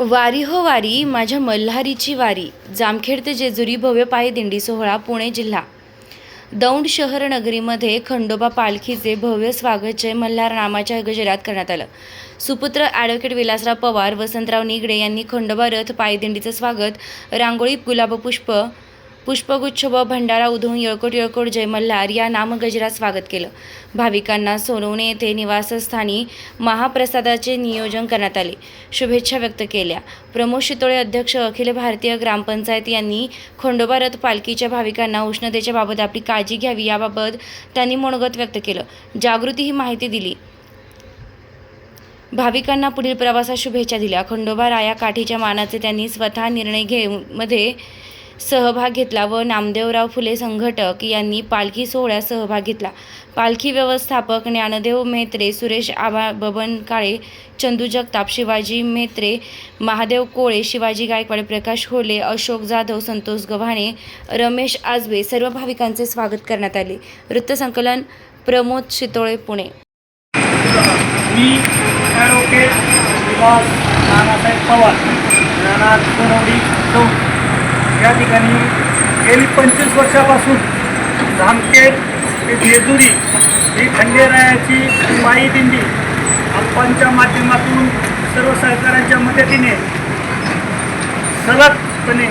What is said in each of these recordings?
वारी हो वारी माझ्या मल्हारीची वारी. जामखेड ते जेजुरी भव्य पायी दिंडी सोहळा पुणे जिल्हा. दौंड शहर नगरीमध्ये खंडोबा पालखीचे भव्य स्वागत जय मल्हार नामाच्या गजरात करण्यात आलं. सुपुत्र ॲडव्होकेट विलासराव पवार वसंतराव निगडे यांनी खंडोबा रथ पायदिंडीचं स्वागत रांगोळी गुलाबपुष्प पुष्पगुच्छ व भंडारा उधळून येळकोट येळकोट जय मल्हार या नामगजरात स्वागत केलं. भाविकांना सोनवणे येथे निवासस्थानी महाप्रसादाचे नियोजन करण्यात आले. शुभेच्छा व्यक्त केल्या. प्रमोद शितोळे अध्यक्ष अखिल भारतीय ग्रामपंचायत यांनी खंडोबा रथ पालखीच्या भाविकांना उष्णतेच्या बाबत आपली काळजी घ्यावी याबाबत त्यांनी मनोगत व्यक्त केलं. जागृती ही माहिती दिली. भाविकांना पुढील प्रवासात शुभेच्छा दिल्या. खंडोबा राया काठीच्या मानाचे त्यांनी स्वतः निर्णय घेऊन मध्ये सहभाग घेतला व नामदेवराव फुले संघटक यांनी पालखी सोहळ्यात सहभाग घेतला. पालखी व्यवस्थापक ज्ञानदेव मेत्रे सुरेश आबा बबन काळे चंदू जगताप शिवाजी मेत्रे महादेव कोळे शिवाजी गायकवाड प्रकाश होले अशोक जाधव संतोष गव्हाणे रमेश आजबे सर्व भाविकांचे स्वागत करण्यात आले. वृत्तसंकलन प्रमोद शितोळे पुणे. मी ॲडव्होकेट नानासाहेब पवार राहणार चौक या ठिकाणी गेली पंचवीस वर्षापासून जामखेड ते जेजुरी ही खंडेरायाची माई दिंडी अप्पांच्या माध्यमातून सर्व सहकाऱ्यांच्या मदतीने सलगपणे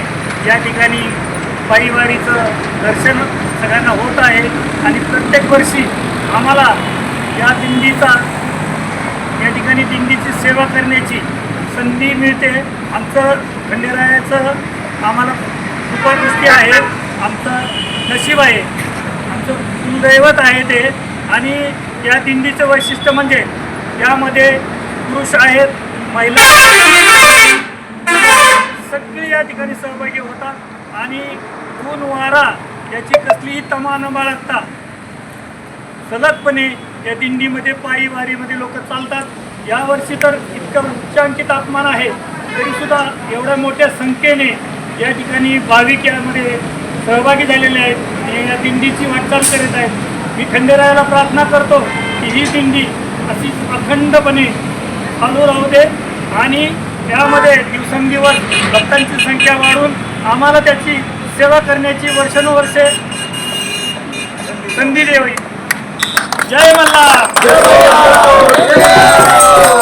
या ठिकाणी पायीवारीचं दर्शन सगळ्यांना होत आहे आणि प्रत्येक वर्षी आम्हाला या दिंडीचा या ठिकाणी दिंडीची सेवा करण्याची संधी मिळते. आमचं खंडेरायाचं आम्हाला कृपादृष्टी आहे. आमचं नशीब आहे. आमचं कुलदैवत आहे ते. आणि या दिंडीचं वैशिष्ट्य म्हणजे यामध्ये पुरुष आहेत महिला सगळे या ठिकाणी सहभागी होतात. आणि ऊन वारा याची कसलीही तमा न बाळगता सलगपणे या दिंडीमध्ये पायी वारीमध्ये लोक चालतात. यावर्षी तर इतकं उच्चांकी तापमान आहे तरीसुद्धा एवढ्या मोठ्या संख्येने या ठिकाणी भाविक यामध्ये सहभागी झालेले आहेत आणि या दिंडीची वाटचाल करीत आहेत. मी खंडेरायाला प्रार्थना करतो की ही दिंडी अशी अखंडपणे चालू राहू दे आणि यामध्ये दिवसेंदिवस भक्तांची संख्या वाढून आम्हाला त्याची सेवा करण्याची वर्षानुवर्षे संधी द्यावी जय मल्हार.